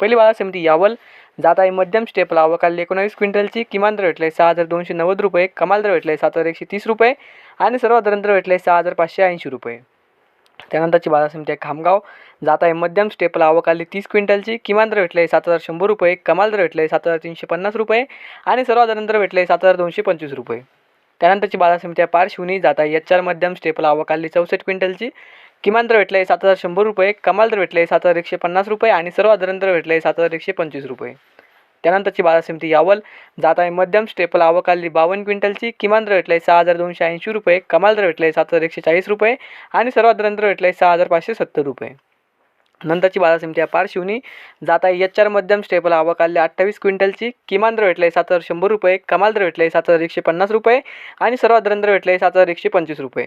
पहिली बाजार समिती यावल. जात आहे मध्यम स्टेपला अवकाल एकोणावीस क्विंटलची किमान दर भेटले सहा हजार दोनशे नव्वद रुपये. कमाल दर भेटले सात हजार एकशे तीस रुपये. आणि सर्वात दर भेटले सहा हजार पाचशे ऐंशी रुपये. त्यानंतरची बाजार समिती आहे खामगाव. जात आहे मध्यम स्टेपला अवकाली तीस क्विंटलची किमान दर भेटले सात हजार शंभर रुपये. कमाल दर भेटले सात हजार तीनशे पन्नास रुपये. आणि सर्वात दर भेटले सात हजार दोनशे पंचवीस रुपये. त्यानंतरची बाजार समिती आहे पारशिवनी. जात आहे एच आर मध्यम स्टेपला अवकाली चौसष्ट क्विंटलची. किमान दर भेटले सात हजार शंभर रुपये कमाल दर भेटले सात हजार एकशे पन्नास रुपये आणि सर्वाधारण दर भेटले सात हजार एकशे पंचवीस रुपये. त्यानंतरची बाजार समिती यावल. जात आहे मध्यम स्टेपल आवकाली बावन्न क्विंटलची. किमान दर भेटले सहा हजार दोनशे ऐंशी रुपये कमाल दर भेटले सात हजार एकशे चाळीस रुपये आणि सर्वाधारण दर आहे सहा हजार पाचशे सत्तर रुपये. नंतरची बाजार समिती आहे पारशिवनी जात आहे एच आर मध्यम स्टेपल आवकाली अठ्ठावीस क्विंटलची. किमान दर भेटले सात हजार शंभर रुपये कमाल दर भेटले सात हजार एकशे पन्नास रुपये आणि सर्वात दर भेटले सात हजार एकशे पंचवीस रुपये.